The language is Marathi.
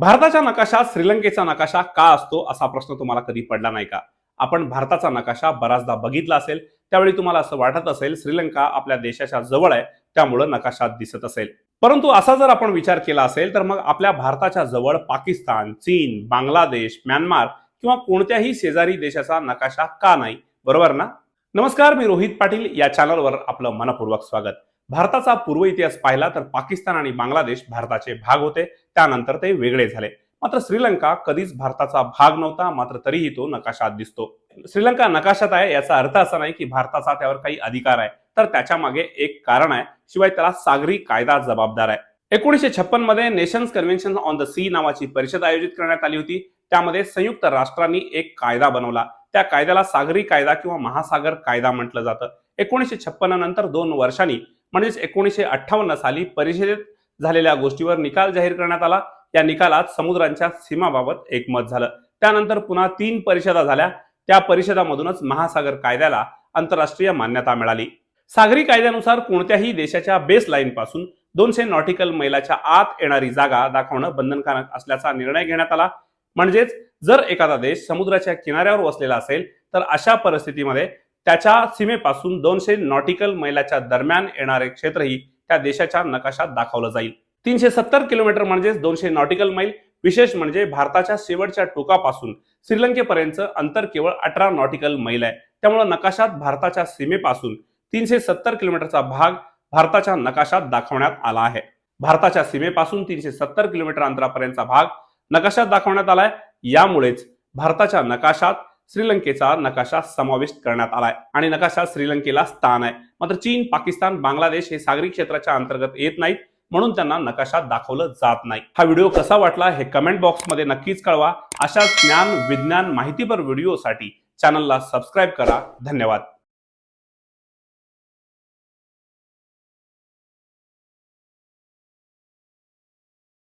भारताच्या नकाशात श्रीलंकेचा नकाशा का असतो असा प्रश्न तुम्हाला कधी पडला नाही का? आपण भारताचा नकाशा बराचदा बघितला असेल त्यावेळी तुम्हाला असं वाटत असेल श्रीलंका आपल्या देशाच्या जवळ आहे त्यामुळं नकाशात दिसत असेल. परंतु असा जर आपण विचार केला असेल तर मग आपल्या भारताच्या जवळ पाकिस्तान चीन बांगलादेश म्यानमार किंवा कोणत्याही शेजारी देशाचा नकाशा का नाही? बरोबर ना? नमस्कार मी रोहित पाटील या चॅनलवर आपलं मनपूर्वक स्वागत. भारताचा पूर्व इतिहास पाहिला तर पाकिस्तान आणि बांगलादेश भारताचे भाग होते. त्यानंतर ते वेगळे झाले. मात्र श्रीलंका कधीच भारताचा भाग नव्हता मात्र तरीही तो नकाशात दिसतो. श्रीलंका नकाशात आहे याचा अर्थ असा नाही की भारताचा त्यावर काही अधिकार आहे तर त्याच्यामागे एक कारण आहे शिवाय त्याला सागरी कायदा जबाबदार आहे. एकोणीसशे छप्पनमध्ये nations convention on the sea नावाची परिषद आयोजित करण्यात आली होती. त्यामध्ये संयुक्त राष्ट्रांनी एक कायदा बनवला. त्या कायद्याला सागरी कायदा किंवा महासागर कायदा म्हटलं जातं. एकोणीसशे छप्पन नंतर दोन वर्षांनी म्हणजेच एकोणीसशे अठ्ठावन्न साली परिषदेत झालेल्या गोष्टीवर निकाल जाहीर करण्यात आला. या निकालात समुद्रांच्या सीमाबाबत एकमत झालं. त्यानंतर पुन्हा तीन परिषदा झाल्या. त्या परिषदामधूनच महासागर कायद्याला आंतरराष्ट्रीय मान्यता मिळाली. सागरी कायद्यानुसार कोणत्याही देशाच्या बेस लाईन पासून दोनशे नॉटिकल मैलाच्या आत येणारी जागा दाखवणं बंधनकारक असल्याचा निर्णय घेण्यात आला. म्हणजेच जर एखादा देश समुद्राच्या किनाऱ्यावर वसलेला असेल तर अशा परिस्थितीमध्ये त्याच्या सीमेपासून दोनशे नॉटिकल मैलाच्या दरम्यान येणारे क्षेत्रही त्या देशाच्या नकाशात दाखवलं जाईल. तीनशे सत्तर किलोमीटर म्हणजेच दोनशे नॉटिकल मैल विशेष म्हणजे भारताच्या शेवटच्या टोकापासून श्रीलंकेपर्यंत अंतर केवळ अठरा नॉटिकल मैल आहे. त्यामुळे नकाशात भारताच्या सीमेपासून तीनशे सत्तर किलोमीटरचा भाग भारताच्या नकाशात दाखवण्यात आला आहे. भारताच्या सीमेपासून तीनशे सत्तर किलोमीटर अंतरापर्यंतचा भाग नकाशात दाखवण्यात आलाय यामुळेच भारताच्या नकाशात श्रीलंकेचा नकाशा समाविष्ट करण्यात आलाय आणि नकाशात श्रीलंकेला स्थान आहे. मात्र चीन पाकिस्तान बांगलादेश हे सागरी क्षेत्राच्या अंतर्गत येत नाहीत म्हणून त्यांना नकाशात दाखवलं जात नाही. हा व्हिडिओ कसा वाटला हे कमेंट बॉक्समध्ये नक्कीच कळवा. अशा ज्ञान विज्ञान माहितीपर व्हिडिओसाठी चॅनलला सबस्क्राईब करा. धन्यवाद.